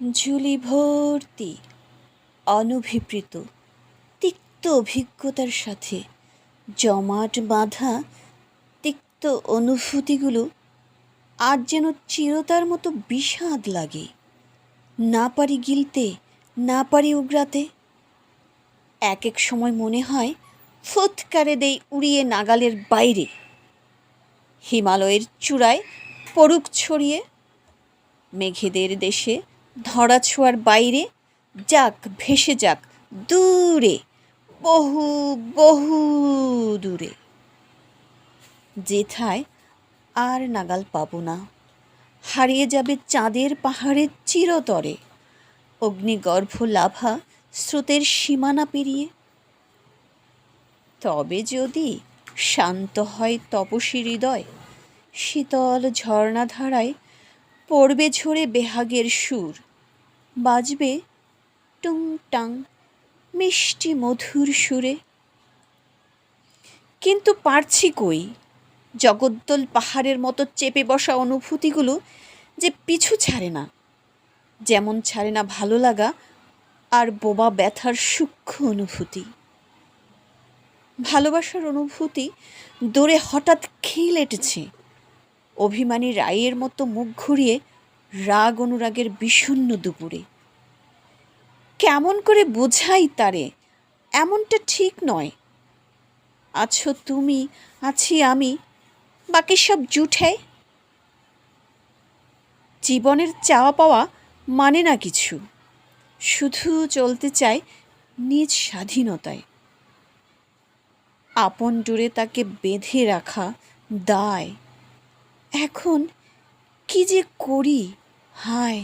ঝুলি ভর্তি, অনভিপ্রেত, তিক্ত অভিজ্ঞতার সাথে জমাট বাঁধা তিক্ত অনুভূতিগুলো আর যেন চিরতার মতো বিষাদ লাগে। না পারি গিলতে, না পারি উগরাতে। এক এক সময় মনে হয় ফুৎকারে দেই উড়িয়ে নাগালের বাইরে। হিমালয়ের চূড়ায় পড়ুক ছড়িয়ে, মেঘেদের দেশে ধরা ছোঁয়ার বাইরে, যাক, ভেসে যাক, দূরে, বহু বহু দূরে। যেথায় আর নাগাল পাবো না। হারিয়ে যাবে চাঁদের পাহাড়ের চিরতরে। অগ্নিগর্ভ লাভা স্রোতের সীমানা পেরিয়ে। তবে যদি শান্ত হয় তপসী হৃদয়, শীতল ঝর্ণাধারায় পড়বে ঝরে বেহাগের সুর। বাজবে টুং টাং মিষ্টি মধুর সুরে। কিন্তু পারছি কই? জগদ্দল পাহাড়ের মতো চেপে বসা অনুভূতিগুলো যে পিছু ছাড়ে না। যেমন ছাড়ে না ভালো লাগা আর বোবা ব্যথার সূক্ষ্ম অনুভূতি। ভালোবাসার অনুভূতি দৌড়ে হঠাৎ খিল এটেছে অভিমানী রায়ের মতো মুখ ঘুরিয়ে রাগ অনুরাগের বিষণ্ণ দুপুরে। কেমন করে বোঝাই তারে? এমনটা ঠিক নয়। আছো তুমি, আছি আমি, বাকি সব জুঠে? জীবনের চাওয়া পাওয়া মানে না কিছু। শুধু চলতে চায় নিজ স্বাধীনতায়। আপন ডোরে তাকে বেঁধে রাখা দায়। এখন কি যে করি হায়